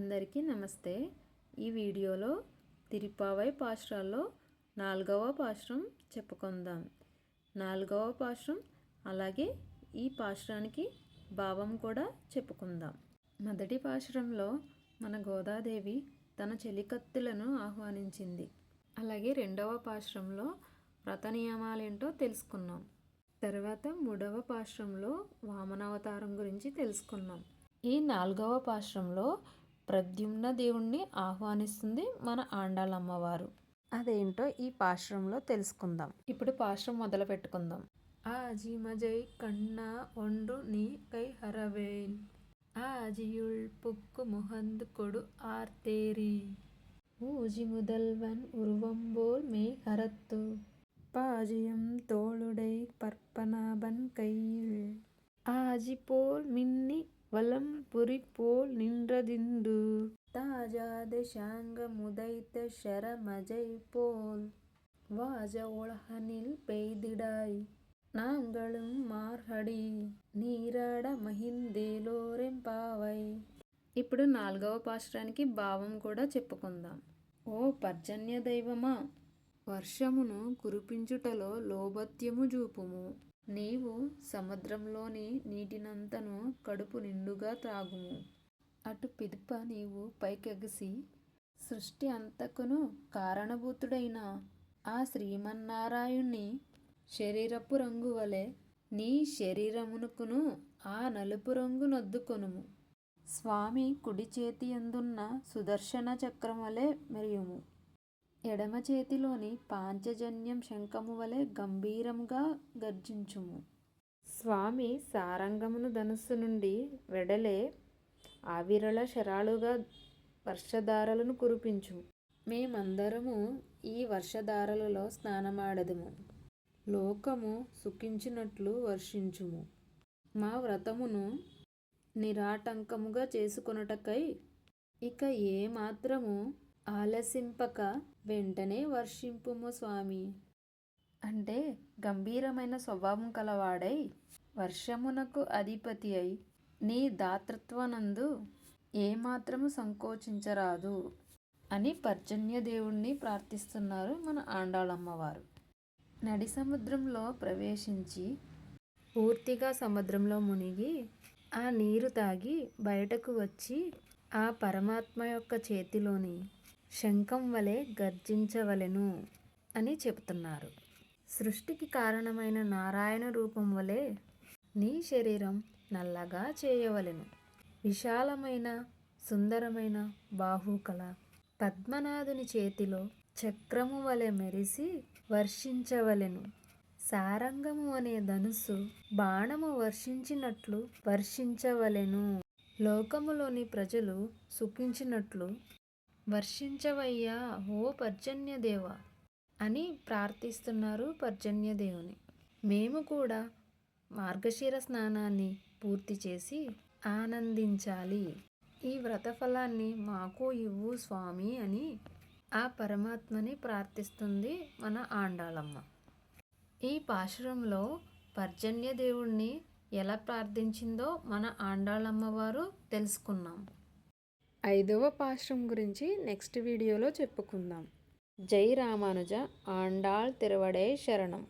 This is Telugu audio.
అందరికీ నమస్తే. ఈ వీడియోలో తిరుపావై పాశ్రాల్లో నాలుగవ పాశ్రం చెప్పుకుందాం. నాలుగవ పాశ్రం అలాగే ఈ పాశ్రానికి భావం కూడా చెప్పుకుందాం. మొదటి పాశ్రంలో మన గోదాదేవి తన చెలికత్తులను ఆహ్వానించింది. అలాగే రెండవ పాశ్రంలో వ్రత నియమాలేంటో తెలుసుకున్నాం. తర్వాత మూడవ పాశ్రంలో వామనావతారం గురించి తెలుసుకున్నాం. ఈ నాలుగవ పాశ్రంలో ప్రద్యుమ్న దేవుణ్ణి ఆహ్వానిస్తుంది మన ఆండాలమ్మవారు అదేంటో ఈ పాశ్రంలో తెలుసుకుందాం ఇప్పుడు పాశ్రం మొదలు పెట్టుకుందాం ఆజి మజై కన్నా ఒండు నీ కై హరవేల్ ఆజియుల్ పుక్కు ముహందు కొడు ఆర్తేరి ఊజి முதல்வன் உருவம்போல் மே ஹரத்து பாஜியம் தோளுடை பற்பனாபன் கையில் ஆஜி போல் மின்னி வலம் புரி போல் நின்றதிந்து வாஜாதிஷாங்கமுதைத்த ஷரமஜை போல் வாஜ உலகனில் பெய்திடாய் நாங்களும் మార్హడి நீராட మహిందేలోరెం పావై ఇప్పుడు నాలుగవ పాశ్రానికి భావం కూడా చెప్పుకుందాం. ఓ పర్జన్య దైవమా! వర్షమును కురిపించుటలో లోభత్యము చూపుము నీవు సముద్రంలోని నీటినంతను కడుపు నిండుగా త్రాగుము. అటు పిదుప నీవు పైకెగసి సృష్టి అంతకును కారణభూతుడైన ఆ శ్రీమన్నారాయుణ్ణి శరీరపు రంగు వలె నీ శరీరమునకును ఆ నలుపు రంగు నొద్దుకొనుము. స్వామి కుడి చేతి అందున్న సుదర్శన చక్రం వలె మెరియుము. ఎడమ చేతిలోని పాంచజన్యం శంఖము వలె గంభీరముగా గర్జించుము. స్వామి సారంగమును ధనుస్సు నుండి వెడలే ఆవిరళ శరాలుగా వర్షధారలను కురిపించు. మేమందరము ఈ వర్షధారలలో స్నానమాడదుము. లోకము సుఖించినట్లు వర్షించుము. మా వ్రతమును నిరాటంకముగా చేసుకొనుటకై ఇక ఏ మాత్రము ఆలసింపక వెంటనే వర్షింపుము స్వామి. అంటే గంభీరమైన స్వభావం కలవాడై వర్షమునకు అధిపతి అయి నీ దాతృత్వనందు ఏమాత్రము సంకోచించరాదు అని పర్జన్యదేవుణ్ణి ప్రార్థిస్తున్నారు మన ఆండాళమ్మవారు. నడి సముద్రంలో ప్రవేశించి పూర్తిగా సముద్రంలో మునిగి ఆ నీరు తాగి బయటకు వచ్చి ఆ పరమాత్మ యొక్క చేతిలోని శంఖం వలె గర్జించవలెను అని చెబుతున్నారు. సృష్టికి కారణమైన నారాయణ రూపం వలె నీ శరీరం నల్లగా చేయవలెను. విశాలమైన సుందరమైన బాహుకళ పద్మనాథుని చేతిలో చక్రము వలె మెరిసి వర్షించవలెను. సారంగము అనే ధనుసు బాణము వర్షించినట్లు వర్షించవలెను. లోకములోని ప్రజలు సుఖించినట్లు వర్షించవయ్యా ఓ పర్జన్యదేవ అని ప్రార్థిస్తున్నారు పర్జన్యదేవుని మేము కూడా మార్గశీర స్నానాన్ని పూర్తి చేసి ఆనందించాలి. ఈ వ్రతఫలాన్ని మాకు ఇవ్వు స్వామి అని ఆ పరమాత్మని ప్రార్థిస్తుంది మన ఆండాళమ్మ. ఈ పాశురంలో పర్జన్య దేవుణ్ణి ఎలా ప్రార్థించిందో మన ఆండాళమ్మవారు తెలుసుకున్నాం. ఐదవ పాశ్రం గురించి నెక్స్ట్ వీడియోలో చెప్పుకుందాం. జై రామానుజ ఆండాళ్ తిరువడే శరణం.